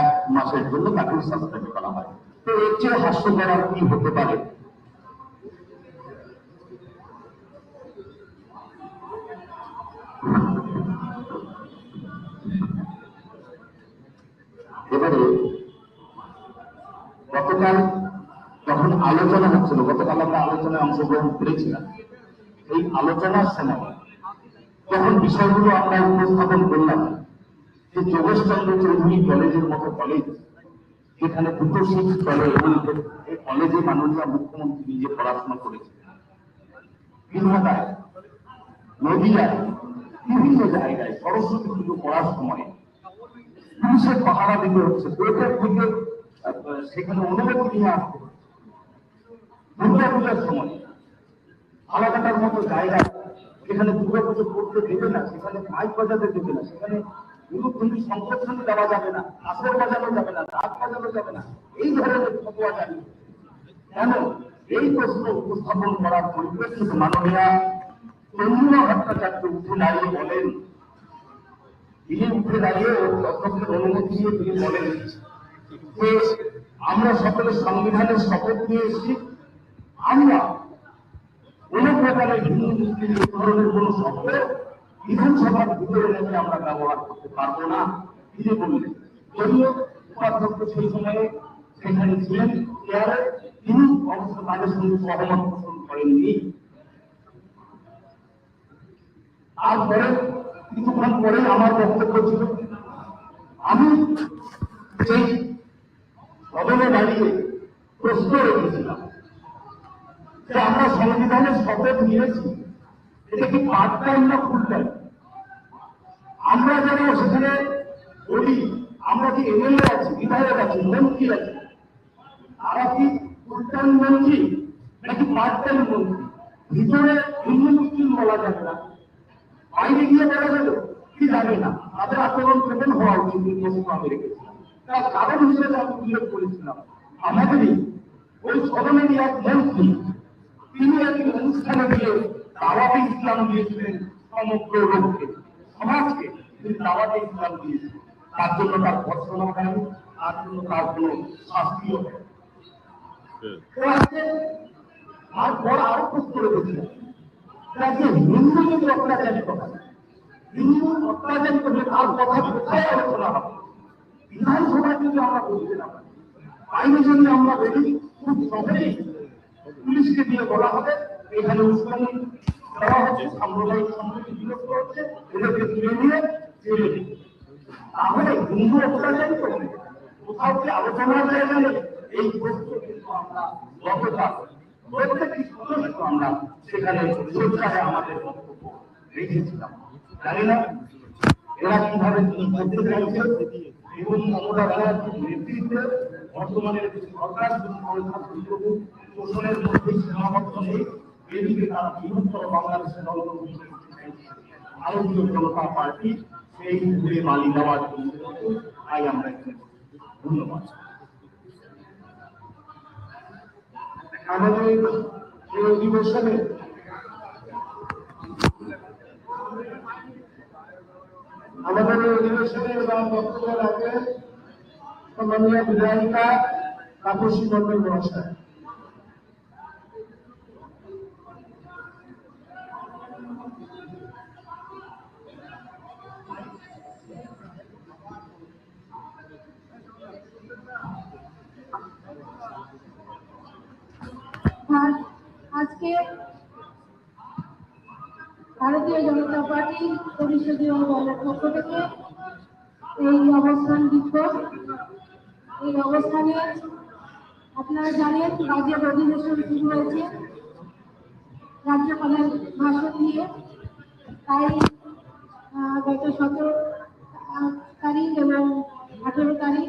এক মাসের জন্য তাকে সাসপেন্ড করা হয়। তো এর চেয়ে হাস্যকর কি হতে পারে? এবারে গতকাল যখন আলোচনা হচ্ছিল, গতকাল আমরা আলোচনায় অংশগ্রহণ করেছিলাম, এই আলোচনার সময় যখন বিষয়গুলো আমরা উপস্থাপন করলাম যে যোগেশচন্দ্র চৌধুরী কলেজের মতো কলেজ। যেখানে দুটো সিট চলে এবং এই কলেজে মাননীয় মুখ্যমন্ত্রী নিজে পড়াশোনা করেছিলেন বিধাতায়, নদীয়ায়, বিভিন্ন জায়গায় সরস্বতী পুজো পড়ার সময় পুলিশের পাহারা দিতে হচ্ছে। কোর্টের থেকে সেখানে অনুমতি নিয়ে আসতে হচ্ছে। দুর্গা পূজার সময় আলাদাটার মতো জায়গা। সেখানে দুর্গা পুজো করতে দেবে না, সেখানে মাইক বাজাতে দেবে না, সেখানে গুরু কিন্তু সংকটখানি দেওয়া যাবে না আসর বাজানো যাবে না, রাত বাজানো যাবে না, এই ধরনের ফটোয়া জানি। কেন? এই প্রশ্ন উপস্থাপন করার পরিপ্রেক্ষিতে মাননীয় তরুণ ভট্টাচার্য উঠে দাঁড়িয়ে বলেন, তিনি উঠে দাঁড়িয়ে অধ্যক্ষের অনুমতি নিয়ে তিনি বলেন যে, আমরা সকলে সংবিধানের শপথ নিয়ে এসেছি আমরা কোন প্রকারের হিন্দু মুসলিম ধরনের কোন শব্দ বিধানসভার ভিতরে রেখে আমরা ব্যবহার করতে পারব না তিনি বললেন যদিও উপাধ্যক্ষ সেই সময়ে সেখানে ছিলেন চেয়ারে তিনি অবশ্য তাদের সঙ্গে সহমত পোষণ করেননি। তারপরে, কিছুক্ষণ পরে আমার বক্তব্য ছিল, আমি সেই সদনে দাঁড়িয়ে প্রশ্ন রেখেছিলাম যে আমরা সংবিধানের শপথ নিয়েছি। এটা কি পার্ট টাইম না আমরা যারা সেখানে বলি, আমরা কি এমএলএ আছি, বিধায়ক আছি, মন্ত্রী আছি? তারা কি ফুল টাইম মন্ত্রী নাকি পার্ট টাইম মন্ত্রী? ভিতরে হিন্দু মুসলিম বলা যাবে না। বাইরে গিয়ে বলা যাবে কি জানে না। তাদের আচরণ কেমন হওয়া উচিত? তার কারণ হিসেবে আমি উল্লেখ করেছিলাম। আমাদেরই ওই সদনেরই এক মন্ত্রী, তিনি একটি অনুষ্ঠানে গিয়ে দাওয়াতে ইসলাম দিয়েছিলেন সমগ্র লোককে। সমাজকে তিনি দাওয়াতে ইসলাম দিয়েছিলেন তার জন্য তার ভর্সনা হয়নি তার জন্য তার কোনো শাস্তিও আজকে তারপর আরও প্রশ্ন রেখেছিলেন যে হিন্দু যদি অত্যাচারিত হয় হিন্দু অত্যাচারিত হলে তার কথা কোথায় আলোচনা হবে? বিধানসভায় যদি আমরা বলতে না পারি, আইনে যদি আমরা বলি, খুব সহজেই পুলিশকে দিয়ে বলা হবে এখানে সাম্প্রদায়িক তুলে নিয়ে তাহলে হিন্দু অত্যাচারিত হবে, কোথাও কি আলোচনার জায়গা নেই এই প্রশ্ন কিন্তু আমরা গতকাল প্রত্যেকটি আমরা সেখানে সোচ্চারে আমাদের বক্তব্য রেখেছিলাম। জানি না এরা কীভাবে নেতৃত্বে বর্তমানে সরকার শোষণের মধ্যে সীমাবদ্ধ নেই। এদিকে তারা বৃহত্তর বাংলাদেশের ভারতীয় জনতা পার্টি সেই ঘুরে বালি দেওয়ার জন্য আমরা এখানে ধন্যবাদ। আমাদের এই অধিবেশনে আমাদের এই অধিবেশনে বক্তব্য রাখবেন বিধায়িকা তাপসী মন্ডল মহাশয়। আজকে ভারতীয় জনতা পার্টি পরিষদীয় দলের পক্ষ থেকে এই অবস্থান বিক্ষোভ। এই অবস্থানে আপনারা জানেন রাজ্যের অধিবেশন শুরু হয়েছে। রাজ্যপালের ভাষণ দিয়ে তাই গত সতেরো তারিখ এবং আঠেরো তারিখ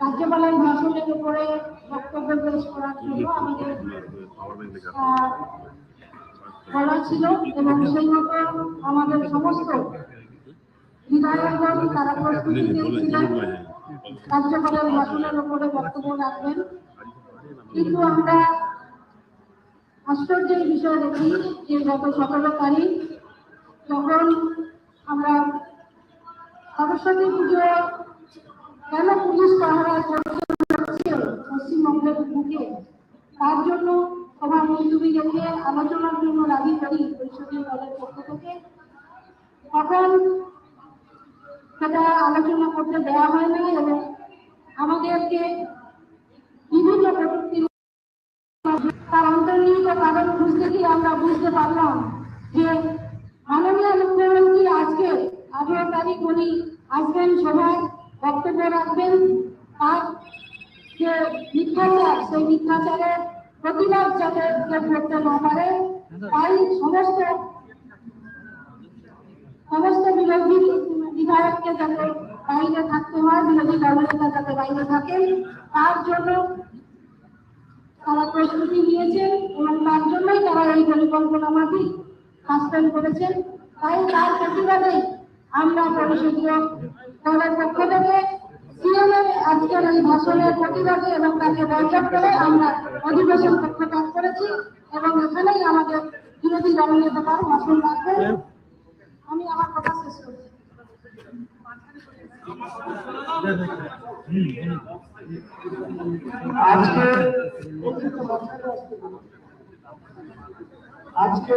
রাজ্যপালের ভাষণের উপরে বক্তব্য পেশ করার জন্য আমাদের বলা ছিল এবং সেই মতো আমাদের সমস্ত বিধায়কগণ তারা প্রস্তুতি নিয়েছিলেন। ভাষণের উপরে বক্তব্য রাখবেন। কিন্তু আমরা আশ্চর্যের বিষয় দেখি যে গত সতেরো তারিখ যখন আমরা সরস্বতী পুজো কেন পুলিশ পাহারা পশ্চিমবঙ্গের বুকে। তার জন্য মুলতুবি রেখে আলোচনার জন্য রাজি করি পরিষদীয় দলের পক্ষ থেকে। তখন সেটা আলোচনা করতে দেওয়া হয় না এবং আমাদেরকে বিভিন্ন প্রযুক্তির তার অন্তর্নিহিত কারণ বুঝতে গিয়ে আমরা বুঝতে পারলাম যে মাননীয় মুখ্যমন্ত্রী আজকে আঠারো তারিখ উনি আসবেন সভায়, বক্তব্য রাখবেন। তার যে মিথ্যাচার সেই মিথ্যাচারের প্রতিবাদ যাতে কেউ করতে না পারে, তাই সমস্ত সমস্ত বিরোধী বিধায়ককে যাতে বাইরে থাকতে হয়, বিরোধী দলনেতা যাতে বাইরে থাকেন, তার জন্য তারা প্রস্তুতি নিয়েছেন এবং তার জন্যই তারা এই পরিকল্পনা মাফিক সাসপেন্ড করেছেন তাই তার প্রতিবাদে আমরা পরিষদীয় দলের পক্ষ থেকে আজকের এই ভাষণের প্রতিবাদে এবং তাকে বয়কট করে আমরা অধিবেশন প্রত্যাখ্যান করেছি এবং এখানেই আমাদের বিরোধী দলনেতা তার ভাষণ রাখবেন। আমি আমার কথা শেষ করছি। আজকে আজকে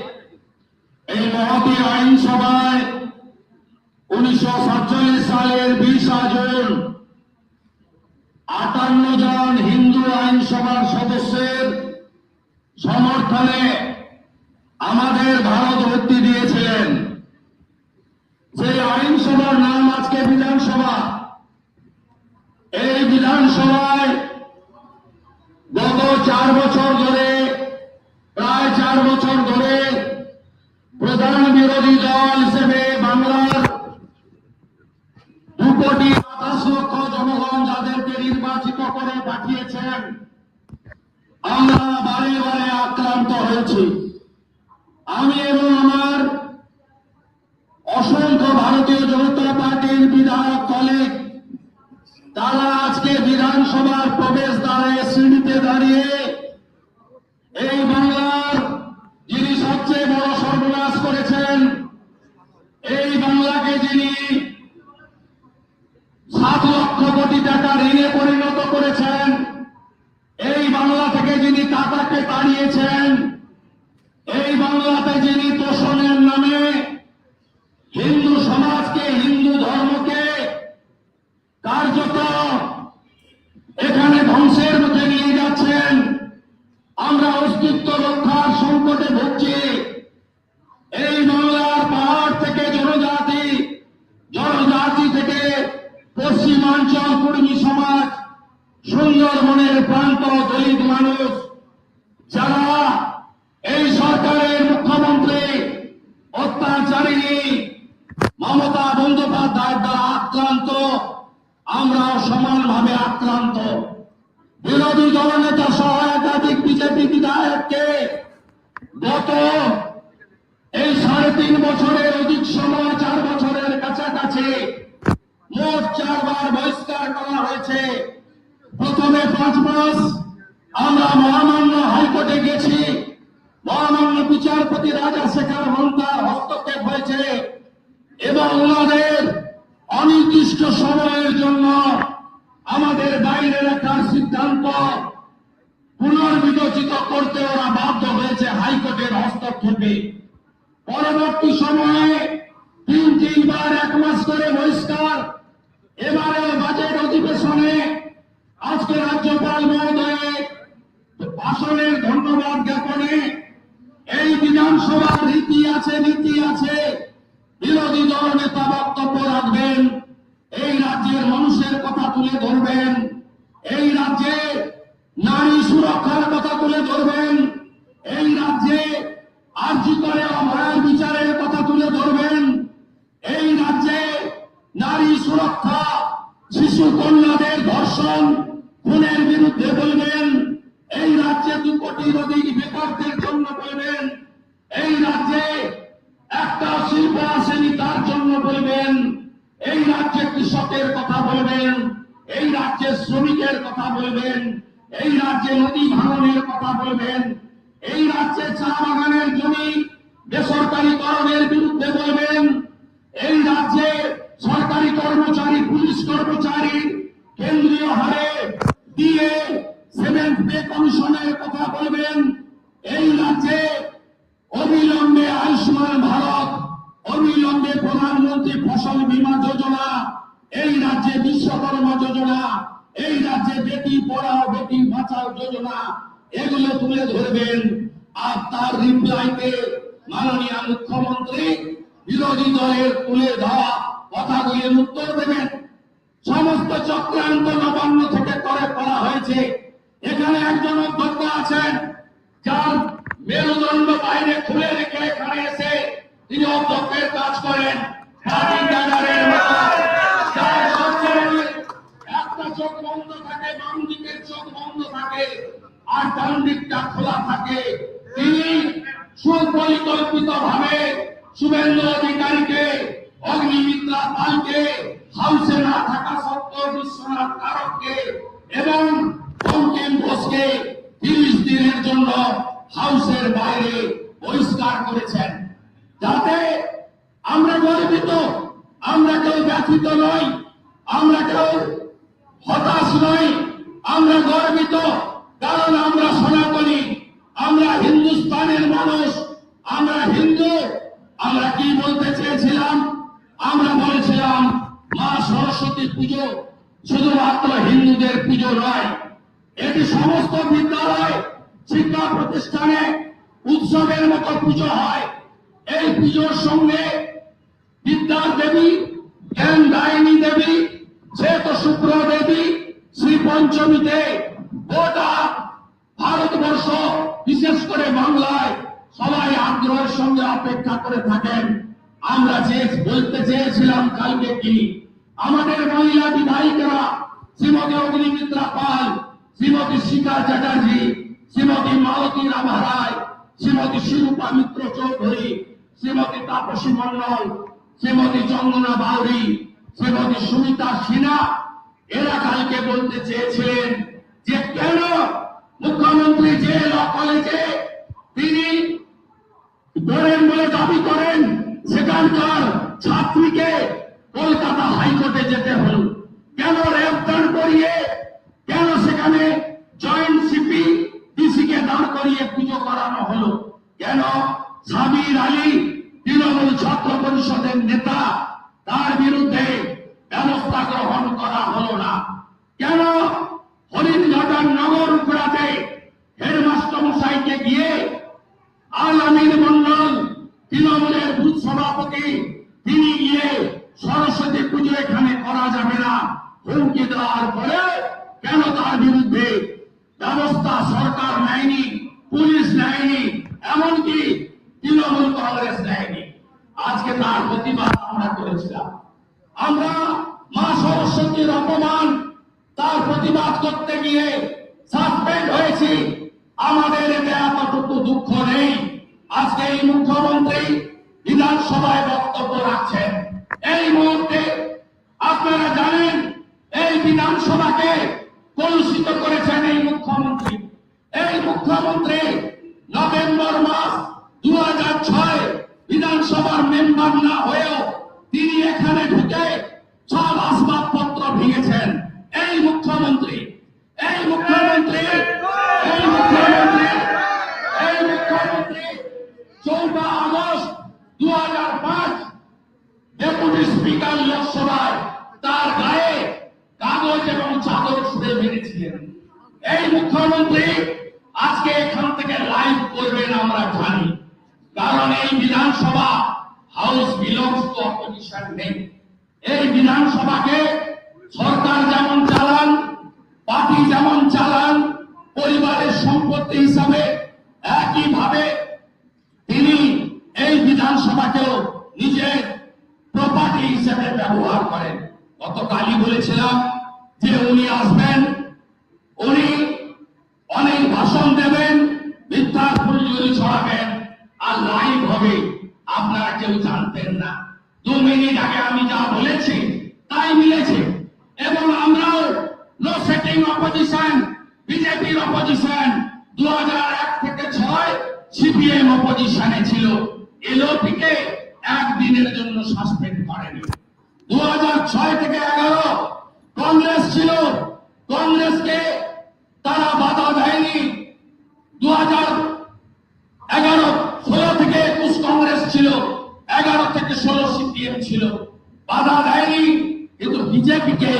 এই মহতী আইনসভায় উনিশশো সাতচল্লিশ সালের বিশা জুন আটান্ন জন হিন্দু আইনসভার সদস্যের সমর্থনে আমাদের ভারত ভর্তি দিয়েছিলেন। সেই আইনসভার নাম আজকে বিধানসভা। এই বিধানসভায় গত চার বছর ধরে, প্রায় চার বছর ধরে প্রধান বিরোধী দল হিসেবে বাংলার দু কোটি আঠাশ লক্ষ জনগণ যাদেরকে নির্বাচিত করে পাঠিয়েছেন, আমরা বারে বারে আক্রান্ত হয়েছি। আমি এবং আমার অসংখ্য ভারতীয় জনতা পার্টির বিধায়ক কলিগ তারা আজকে বিধানসভার প্রবেশ দ্বারে সিঁড়িতে দাঁড়িয়ে সুন্দরবনের প্রান্ত দলিত মানুষ, যারা এই সরকারের মুখ্যমন্ত্রী অত্যাচারিণী মমতা বন্দ্যোপাধ্যায়ের দ্বারা আক্রান্ত আমরা সমানভাবে আক্রান্ত। বিরোধী দলনেতা সহ একাধিক বিজেপি বিধায়ককে গত এই সাড়ে তিন বছরের, অধিক সময় চার বছরের কাছাকাছি মোট চারবার বহিষ্কার করা হয়েছে। প্রথমে পাঁচ মাস আমরা মহামান্য হাইকোর্টে গেছি। মহামান্য বিচারপতি রাজা শেখর মন্তার হস্তক্ষেপ হয়েছে এবং ওনাদের অনির্দিষ্ট সময়ের জন্য আমাদের বাইরে রাখার সিদ্ধান্ত পুনর্বিবেচিত করতে ওরা বাধ্য হয়েছে হাইকোর্টের হস্তক্ষেপে। পরবর্তী সময়ে তিন তিনবার এক মাস করে বহিষ্কার। এবারে বাজেট অধিবেশনে আজকে রাজ্যপাল মহোদয় ভাষণের ধন্যবাদ জ্ঞাপনে এই বিধানসভার রীতি আছে, নীতি আছে। বিরোধী দল নেতা বক্তব্য রাখবেন, এই রাজ্যের মানুষের কথা তুলে ধরবেন, এই রাজ্যে নারী সুরক্ষার কথা তুলে ধরবেন, এই রাজ্যে আর্জি করে অভয়ের বিচারের কথা তুলে ধরবেন, এই রাজ্যে নারী সুরক্ষা, শিশু কন্যাদের ধর্ষণ খুনের বিরুদ্ধে বলবেন এই রাজ্যে দু কোটির অধিক বেকারদের জন্য বলবেন, এই রাজ্যে একটা শিল্প আসেনি, তার জন্য বলবেন, এই রাজ্যে কৃষকের কথা বলবেন, এই রাজ্যে শ্রমিকের কথা বলবেন, এই রাজ্যে নদী ভাঙনের কথা বলবেন, এই রাজ্যে চা বাগানের জমি বেসরকারীকরণের বিরুদ্ধে বলবেন, এই রাজ্যে সরকারি কর্মচারী, পুলিশ কর্মচারী কেন্দ্রীয় হারে দিয়ে সেভেন্থ পে কমিশনের কথা বলবেন, এই রাজ্যে অবিলম্বে আয়ুষ্মান ভারত, অবিলম্বে প্রধানমন্ত্রী ফসল বীমা যোজনা, এই রাজ্যে বিশ্বকর্মা যোজনা, এই রাজ্যে বেটি পড়াও, বেটি বাঁচাও যোজনা, এগুলো তুলে ধরবেন। আর তার রিপ্লাইতে মাননীয় মুখ্যমন্ত্রী বিরোধী দলের তুলে দেওয়া কথাগুলির উত্তর দেবেন। সমস্ত চক্রান্ত নবান্ন থেকে করে করা হয়েছে। এখানে একজন অধ্যক্ষ আছেন, যার মেরুদণ্ড বাইরে খুলে রেখে এখানে এসে তিনি অধ্যক্ষের কাজ করেন। একটা চোখ বন্ধ থাকে চোখ বন্ধ থাকে, আর খোলা থাকে। অধিকারীকে হাউসে না থাকা সত্ত্বেও বিশ্বনাথ কারককে এবং বঙ্কিম ঘোষকে তিরিশ দিনের জন্য হাউসের বাইরে বহিষ্কার করেছেন। যাতে আমরা গর্বিত, আমরা কেউ ব্যথিত নই, আমরা কেউ হতাশ নই, আমরা গর্বিত, কারণ আমরা সনাতনী, আমরা হিন্দুস্তানের মানুষ, আমরা হিন্দু, আমরা কি বলতে চেয়েছিলাম? আমরা বলেছিলাম, মা সরস্বতী পুজো শুধুমাত্র হিন্দুদের পুজো নয় এটি সমস্ত বিদ্যালয়, শিক্ষা প্রতিষ্ঠানে উৎসবের মতো পুজো হয়। এই পুজোর সঙ্গে বিদ্যার দেবী জ্ঞান দায়নী দেবী, শ্বেত শুক্র দেবী, শ্রী পঞ্চমীতে গোটা ভারতবর্ষ, বিশেষ করে বাংলায় সবাই আগ্রহের সঙ্গে অপেক্ষা করে থাকেন। আমরা যে বলতে চেয়েছিলাম কালকে কি? আমাদের মহিলা বিধায়িকারা শ্রীমতী অগ্নিমিত্রা পাল শ্রীমতী শিখা চ্যাটার্জি, শ্রীমতী মালতী রাভা রায় শ্রীমতী শিরূপা মিত্র চৌধুরী, শ্রীমতী তাপসী মন্ডল, শ্রীমতী চন্দনা বাউরি, শ্রীমতী সুমিতা সিনহা, এরা কালকে বলতে চেয়েছিলেন যে কেন মুখ্যমন্ত্রী যে ল কলেজে তিনি করেন বলে দাবি করেন সেখানকার ছাত্রীকে কলকাতা হাইকোর্টে যেতে হল। কেন রেফতার করিয়ে কেন সেখানে জয়েন্ট সিপি ডিসিকে দাঁড় করিয়ে পুজো করানো হলো? কেন সাবির আলী তৃণমূল ছাত্র পরিষদের নেতা তার বিরুদ্ধে বিধানসভাকে কলুষিত করেছেন এই মুখ্যমন্ত্রী। এই মুখ্যমন্ত্রী নভেম্বর মাস দু ছয় বিধানসভার মেম্বার না হয়েও তিনি এখানে ঢুকে সব আসবাবপত্র ভেঙেছেন। এই মুখ্যমন্ত্রী এই মুখ্যমন্ত্রী এই মুখ্যমন্ত্রী এই মুখ্যমন্ত্রী চৌঠা আগস্ট দু হাজার পাঁচ ডেপুটি স্পিকার লোকসভায় তার গায়ে এই মুখ্যমন্ত্রী আজকে এখান থেকে লাইভ করবেন আমরা জানি। কারণ এই বিধানসভা হাউস বিলংস টু অপোজিশন নেই। এই বিধানসভাকে সরকার যেমন চালান, পার্টি যেমন চালান, পরিবারের সম্পত্তি হিসাবে একইভাবে তিনি এই বিধানসভাকেও নিজের প্রপার্টি হিসেবে ব্যবহার করেন। গতকালই বলেছিলাম যে উনি আসবেন ষোলো ছিল বাধা দেয়নি কিন্তু বিজেপিকে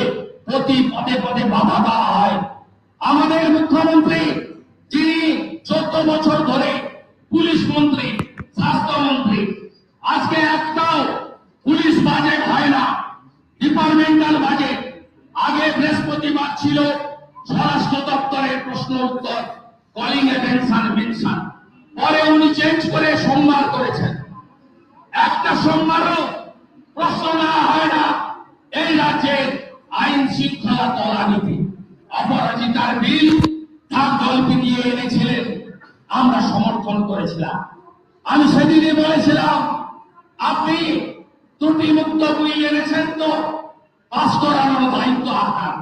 প্রতি পদে পদে বাধা দেওয়া হয়। আমাদের মুখ্যমন্ত্রী আমরা সমর্থন করেছিলাম। আমি সেদিনই বলেছিলাম, আপনি ত্রুটি মুক্ত বিল এনেছেন তো পাশ করানোর দায়িত্ব আপনার।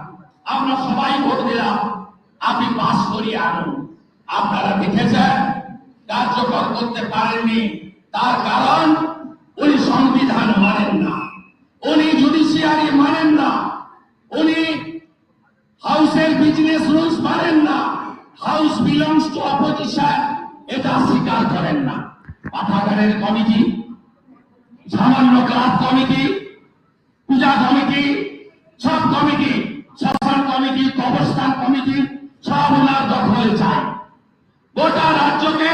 আমরা সবাই ভোট দিলাম, আপনি পাশ করিয়ে আনুন। আপনারা দেখেছেন, কার্যকর করতে পারেননি। তার কারণ, উনি সংবিধান মানেন না। উনি জুডিশিয়ারি মানেন না। উনি হাউসের বিজনেস রুলস মানেন না। হাউস বিলংস টু অপোজিশন এটা স্বীকার করেন না। পাঠাগারের কমিটি, সামান্য ক্লাব কমিটি, পূজা কমিটি, সব কমিটি শাসন কমিটি, কবরস্থান কমিটি, সব ওনার দখলে চায়। গোটা রাজ্যকে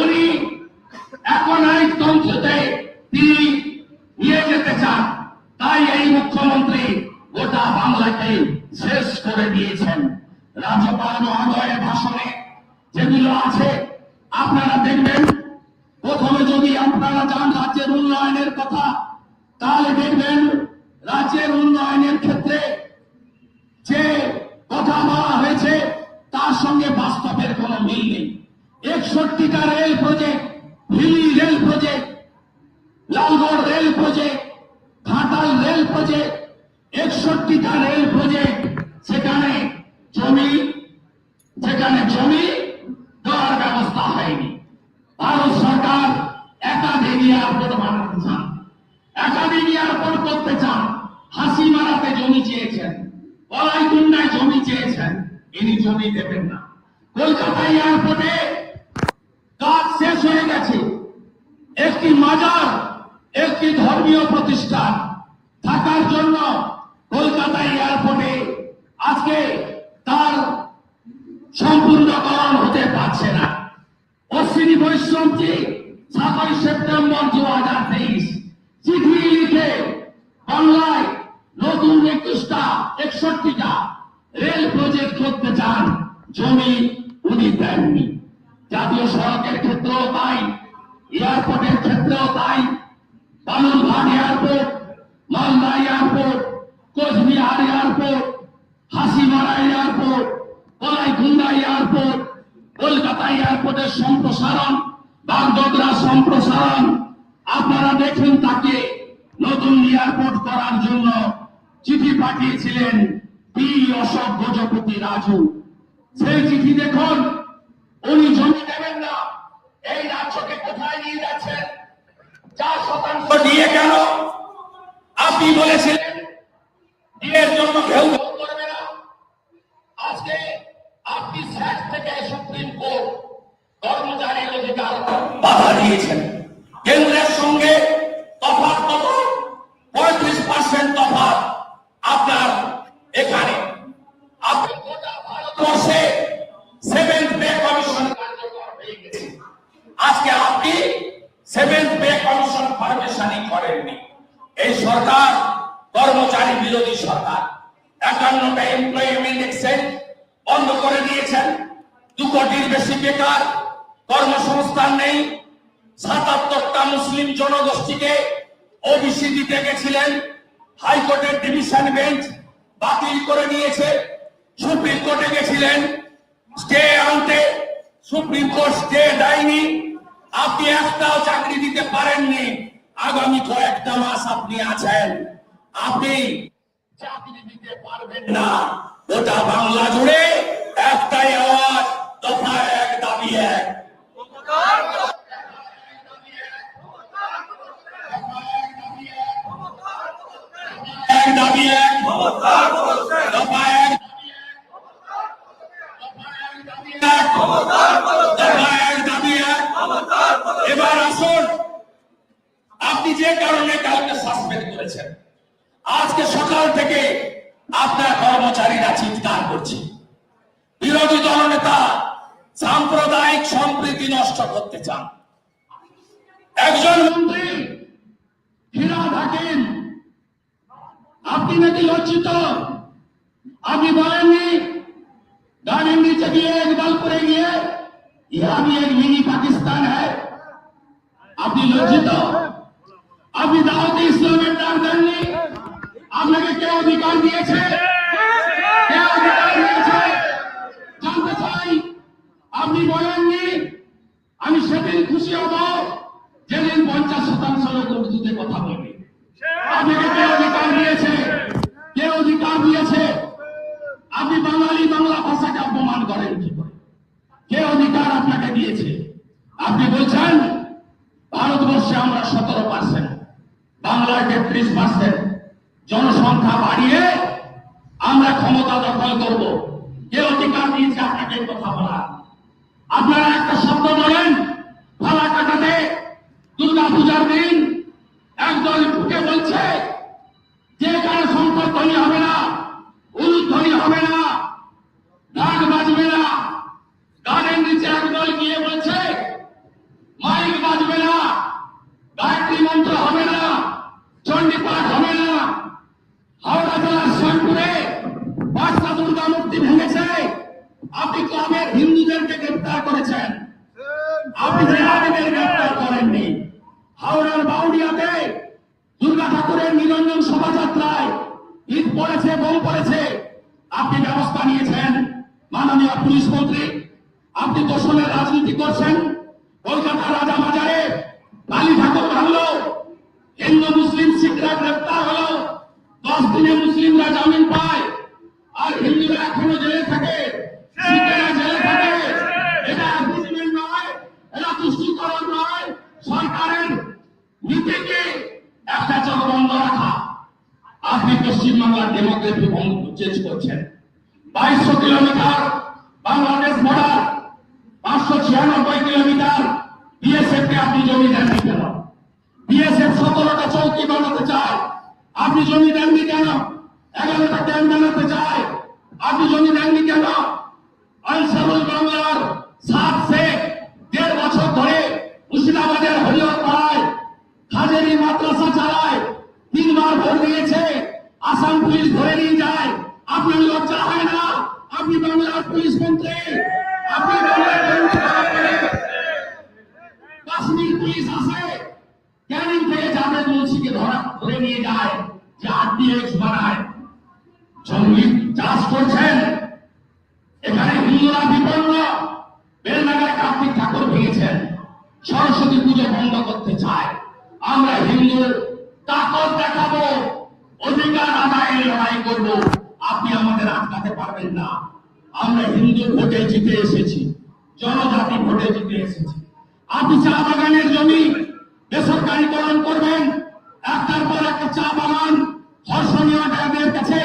উনি একাধিক এয়ারপোর্ট চান। একাধিক এয়ারপোর্ট করতে চান। হাসি মারাতে জমি চেয়েছেন। কলাইকুন্ডায় জমি চেয়েছেন। ইনি জমি দেবেন না। কলকাতা এয়ারপোর্টে কাজ শেষ হয়ে গেছে। একটি মাজার, একটি ধর্মীয় প্রতিষ্ঠান থাকার জন্য কলকাতা এয়ারপোর্টে আজকে তার সম্পূর্ণকরণ হতে পারছে না। অশ্বিনী বৈষ্ণবজি সাতই সেপ্টেম্বর দু হাজার তেইশ। চিঠি লিখে বাংলায় নতুন একুশটা, একষট্টিটা রেল প্রজেক্ট করতে চান, জমি উনি দেননি। জাতীয় সড়কের ক্ষেত্রেও তাই, এয়ারপোর্টের ক্ষেত্রেও তাই Balurghat airport, Malda airport, Coochbehar airport, Hasimara airport Kalaikunda airport, Kolkata এয়ারপোর্টের সম্প্রসারণ বাগডোগরা সম্প্রসারণ। আপনারা দেখুন তাকে নতুন এয়ারপোর্ট করার জন্য চিঠি পাঠিয়েছিলেন পি অশোক গজপতি রাজু। সেই চিঠি দেখুন, উনি জমি দেবেন না, এই রাজ্যকে কোথায় নিয়ে যাচ্ছেন? চার শতাংশ দিয়ে কেন আপনি বলেছিলেন, বিয়ের জন্য কেউ বাধা দিয়েছেন। কেন্দ্রের সঙ্গে পারবেন না গোটা বাংলা জুড়ে একটাই আওয়াজ দফা এক দাবি এক। এবার আসুন, আপনি যে কারণে কালকে সাসপেন্ড করেছেন, আজকে সকাল থেকে কর্মচারীরা চিৎকার করছে বিরোধী দলনেতা সাম্প্রদায়িক সম্প্রীতি নষ্ট করতে চান একজন মন্ত্রী হীরা থাকেন আপনি নাকি লজ্জিত আপনি বলেননি গানের নিচে গিয়ে একদল করে গিয়ে ইহা भी एक मिनी पाकिस्तान है আপনি লজ্জিত আপনি দাওয়াতে ইসলামের ডাক দেননি আপনাকে কে অধিকার দিয়েছে কে অধিকার দিয়েছে আপনি বলেননি, আমি সেদিন খুশি হব, যেদিন পঞ্চাশ শতাংশ লোক উর্দুতে কথা বলবে। আপনাকে কে অধিকার দিয়েছে? কে অধিকার দিয়েছে? আপনি বাঙালি বাংলা ভাষাকে অপমান করেন কি করে? কে অধিকার আপনাকে দিয়েছে? আপনি বলছেন, ভারতবর্ষে আমরা সতেরো পার্সেন্ট বাংলায় তেত্রিশ পার্সেন্ট জনসংখ্যা বাড়িয়ে আমরা ক্ষমতা দখল করব। কে অধিকার দিয়েছে আপনাকে কথা বলা আপনারা একটা শব্দ বলেন ফালা কাটাতে দুর্গা পূজার দিন একদল ঢুকে বলছে যে এখানে সংকট ধ্বনি হবে না উলুধ্বনি হবে না ঢাক বাজবে না গানের নিচে একদল গিয়ে বলছে মাইক বাজবে না গায়ত্রী মন্ত্র হবে না চণ্ডী পাঠ হবে না হাওড়া জেলার শ্যামপুরে পাঁচটা দুর্গা মূর্তি ভেঙেছে আপনি ক্লাবের হিন্দুদেরকে গ্রেপ্তার করেছেন আপনি জেলাদের গ্রেপ্তার করেননি হাওড়ার বাউডিয়াতে দুর্গা ঠাকুরের নিরঞ্জন শোভাযাত্রায় ঈদ পড়েছে বোম পড়েছে আপনি ব্যবস্থা নিয়েছেন মাননীয় পুলিশ মন্ত্রী আপনি দোষণের রাজনীতি করছেন কলকাতা রাজা বাজারে কালী ঠাকুর ভাঙলো, হিন্দু, মুসলিম, শিখরা গ্রেপ্তার হলো, দশ দিনে মুসলিমরা জামিন পায়, আর হিন্দুরা এখনও জেলে থাকে সরকারের একটা আপনি পশ্চিমবাংলার ডেমোগ্রাফি চেঞ্জ করছেন। বাইশশো কিলোমিটার বাংলাদেশ বর্ডার পাঁচশো ছিয়ানব্বই কিলোমিটার বিএসএফ কে আপনি জমি দেননি কেন? বিএসএফ সতেরোটা চৌকি বানাতে চায়। আপনি জমি দেননি কেন? এগারোটা ক্যাম্প বানাতে চায়। আপনি জমি দেননি কেন? আনসারুল বাংলার সাত শেখ দেড় বছর ধরে মুর্শিদাবাদের হরিহর পাড়ায় হাজারি মাদ্রাসা চালায়, তিনবার ভোট দিয়েছে। আসাম পুলিশ ধরে নিয়ে যায়। আপনার লজ্জা হয় না? আপনি বাংলার পুলিশ মন্ত্রী। কাশ্মীর পুলিশ আসে ক্যানিং থেকে জাভেদ মুন্সিকে ধরা, ধরে নিয়ে যায়, যে আরডিএক্স বানায়। জঙ্গি চাষ করছেন। এখানে হিন্দুরা বিপন্ন। বেলনাগায় কার্তিক ঠাকুর ভেঙেছেন। সরস্বতী পুজো বন্ধ করতে চায়। আমরা হিন্দু তাকত দেখাবো। অধিকার আদায়ের লড়াই করব। আপনি আমাদের আটকাতে পারবেন না। আমরা হিন্দু ভোটে জিতে এসেছি, জনজাতি ভোটে জিতে এসেছি। আপনি চা বাগানের জমি বেসরকারীকরণ করবেন, একটার পর একটা চা বাগান ধর্ষণীয় কাছে